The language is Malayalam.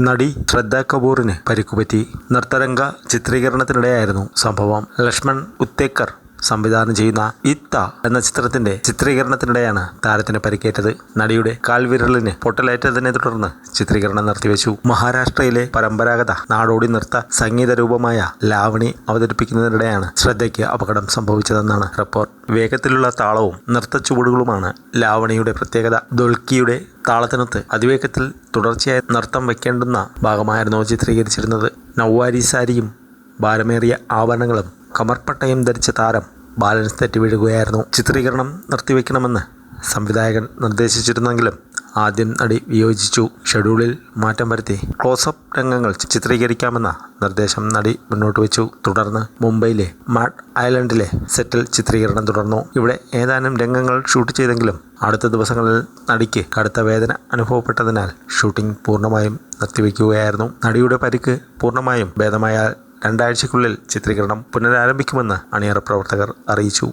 നടി ശ്രദ്ധ കപൂറിന് പരിക്കുപറ്റി. നൃത്തരംഗ ചിത്രീകരണത്തിനിടെയായിരുന്നു സംഭവം. ലക്ഷ്മൺ ഉത്തേക്കർ സംവിധാനം ചെയ്യുന്ന ഇത്ത എന്ന ചിത്രത്തിന്റെ ചിത്രീകരണത്തിനിടെയാണ് താരത്തിന് പരിക്കേറ്റത്. നടിയുടെ കാൽവിരലിന് പൊട്ടലേറ്റതിനെ തുടർന്ന് ചിത്രീകരണം നിർത്തിവെച്ചു. മഹാരാഷ്ട്രയിലെ പരമ്പരാഗത നാടോടി നൃത്ത സംഗീത രൂപമായ ലാവണി അവതരിപ്പിക്കുന്നതിനിടെയാണ് ശ്രദ്ധയ്ക്ക് അപകടം സംഭവിച്ചതെന്നാണ് റിപ്പോർട്ട്. വേഗത്തിലുള്ള താളവും നൃത്ത ചുവടുകളുമാണ് ലാവണിയുടെ പ്രത്യേകത. ദുൽക്കിയുടെ താളത്തിനൊത്ത് അതിവേഗത്തിൽ തുടർച്ചയായി നൃത്തം വയ്ക്കേണ്ടുന്ന ഭാഗമായിരുന്നു ചിത്രീകരിച്ചിരുന്നത്. നൗവാരി സാരിയും ഭാരമേറിയ ആഭരണങ്ങളും കമർപ്പട്ടയും ധരിച്ച താരം ബാലൻസ് തെറ്റി വീഴുകയായിരുന്നു. ചിത്രീകരണം നിർത്തിവെക്കണമെന്ന് സംവിധായകൻ നിർദ്ദേശിച്ചിരുന്നെങ്കിലും ആദ്യം നടി വിയോജിച്ചു. ഷെഡ്യൂളിൽ മാറ്റം വരുത്തി ക്ലോസപ്പ് രംഗങ്ങൾ ചിത്രീകരിക്കാമെന്ന നിർദ്ദേശം നടി മുന്നോട്ട് വെച്ചു. തുടർന്ന് മുംബൈയിലെ മാഡ് ഐലൻഡിലെ സെറ്റിൽ ചിത്രീകരണം തുടർന്നു. ഇവിടെ ഏതാനും രംഗങ്ങൾ ഷൂട്ട് ചെയ്തെങ്കിലും അടുത്ത ദിവസങ്ങളിൽ നടിക്ക് കടുത്ത വേദന അനുഭവപ്പെട്ടതിനാൽ ഷൂട്ടിംഗ് പൂർണമായും നിർത്തിവെക്കുകയായിരുന്നു. നടിയുടെ പരിക്ക് പൂർണമായും ഭേദമായാൽ രണ്ടാഴ്ചയ്ക്കുള്ളിൽ ചിത്രീകരണം പുനരാരംഭിക്കുമെന്ന് അണിയറ പ്രവർത്തകർ അറിയിച്ചു.